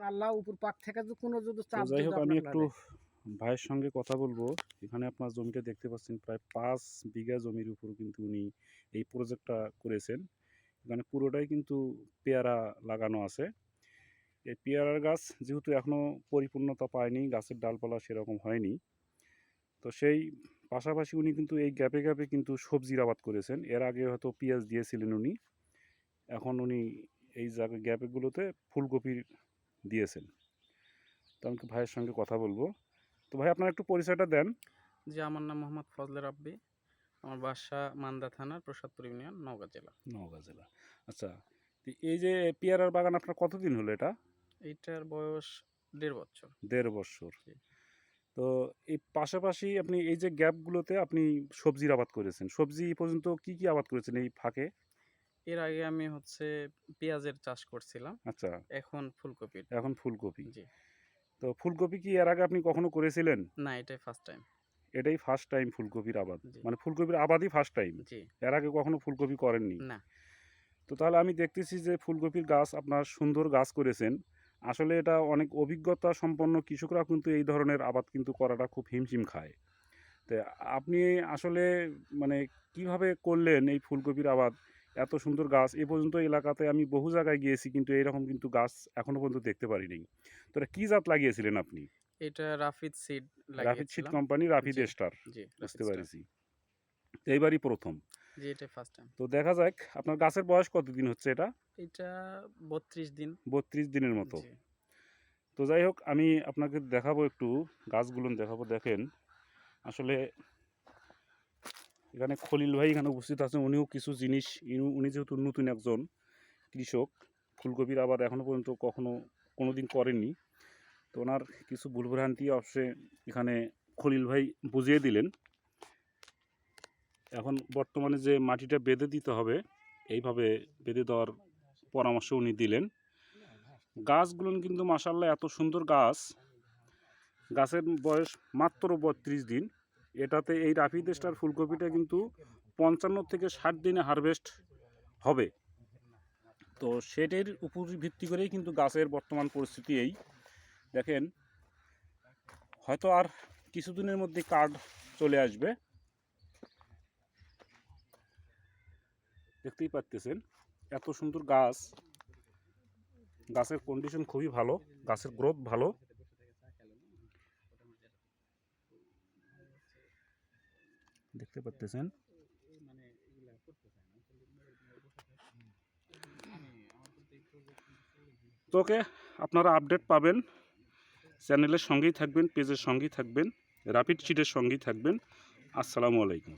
এখন আল্লাহ উপর পাক থেকে যদি কোনো যদি চাপ যাই হোক আমি একটু ভাইয়ের সঙ্গে কথা বলব। এখানে আপনার জমিটা দেখতে পাচ্ছেন প্রায় পাঁচ বিঘা জমির উপর কিন্তু উনি এই প্রজেক্টটা করেছেন। এখানে পুরোটাই কিন্তু পেয়ারা লাগানো আছে। এই পেয়ারার গাছ যেহেতু এখনও পরিপূর্ণতা পায়নি গাছের ডালপালা সেরকম হয়নি। তো সেই পাশাপাশি উনি কিন্তু এই গ্যাপে গ্যাপে কিন্তু সবজির আবাদ করেছেন। এর আগে হয়তো পেঁয়াজ দিয়েছিলেন উনি। এখন উনি এই জায়গা গ্যাপেগুলোতে ফুলকপির দিয়েছেন। তো আমি ভাইয়ের সঙ্গে কথা বলব। তো ভাই আপনার একটু পরিচয়টা দেন। জি আমার নাম মোহাম্মদ ফজলে রাব্বি। আমার বাসা মান্দা থানার প্রসাদপুর ইউনিয়ন নওগাঁ জেলা। নওগাঁ জেলা। আচ্ছা তো এই যে পেয়ারার বাগান আপনার কতদিন হলো এটা? এইটার বয়স দেড় বছর। দেড় বছর। তো এই পাশাপাশি আপনি এই যে গ্যাপগুলোতে আপনি সবজির আবাদ করেছেন। সবজি পর্যন্ত কি কি আবাদ করেছেন এই ফাঁকে? এর আগে আমি হচ্ছে পেঁয়াজের চাষ করছিলাম। আচ্ছা। এখন ফুলকপির এখন ফুলকপি। জি। তো ফুলকপি কি এর আগে আপনি কখনো করেছিলেন? না এটাই ফার্স্ট টাইম এটাই ফার্স্ট টাইম ফুলকপির আবাদ। মানে ফুলকপির আবাদই ফার্স্ট টাইম জি। এর আগে কখনো ফুলকপি করেননি? না। তো তাহলে আমি দেখতেছি যে ফুলকপির গাছ আপনার সুন্দর গাছ করেছেন। আসলে এটা অনেক অভিজ্ঞতা সম্পন্ন কৃষকরা কিন্তু এই ধরনের আবাদ কিন্তু করাটা খুব হিমশিম খায়। তো আপনি আসলে মানে কীভাবে করলেন এই ফুলকপির আবাদ? এত সুন্দর গাছ। এ পর্যন্ত এলাকাতে আমি বহু জায়গায় গিয়েছি কিন্তু এইরকম কিন্তু গাছ এখনও পর্যন্ত দেখতে পারিনি। তো এটা কী জাত লাগিয়েছিলেন আপনি? এটা Rafid seed Rafid seed company Rafid star বুঝতে পারছি। তো এইবারই প্রথম। জি এটাই ফার্স্ট টাইম তো দেখা যাক আপনার গাছের বয়স কতদিন হচ্ছে এটা? এটা বত্রিশ দিন। বত্রিশ দিনের মতো। তো যাই হোক আমি আপনাকে দেখাবো একটু গাছগুলো দেখাবো দেখেন। আসলে এখানে খলিল ভাই এখানে উপস্থিত আছেন। উনিও কিছু জিনিস উনি যেহেতু নতুন একজন কৃষক, ফুলকপির আবাদ এখনও পর্যন্ত কখনো কোনো দিন করেননি। তো ওনার কিছু ভুলভ্রান্তি অবশ্যই এখানে খলিল ভাই বুঝিয়ে দিলেন। এখন বর্তমানে যে মাটিটা বেঁধে দিতে হবে, এইভাবে বেঁধে দেওয়ার পরামর্শ উনি দিলেন। গাছগুলো কিন্তু মাসাল্লাহ এত সুন্দর গাছ। গাছের বয়স মাত্র বত্রিশ দিন। এটাতে এই রাফিদ স্টার ফুলকপিটা কিন্তু পঞ্চান্ন থেকে ষাট দিনে হারভেস্ট হবে। তো সেটির উপর ভিত্তি করেই কিন্তু গাছের বর্তমান পরিস্থিতি এই। দেখেন, হয়তো আর কিছুদিনের মধ্যে কার্ড চলে আসবে। দেখতেই পাচ্তেছেন এত সুন্দর গাছ। গাছের কন্ডিশন খুবই ভালো, গাছের গ্রোথ ভালো। দেখতে পাচ্তেছেন তোকে আপনারা আপডেট পাবেন। চ্যানেলের সঙ্গেই থাকবেন, পেজের সঙ্গেই থাকবেন র্যাপিড চিটের সঙ্গেই থাকবেন। আসসালামু আলাইকুম।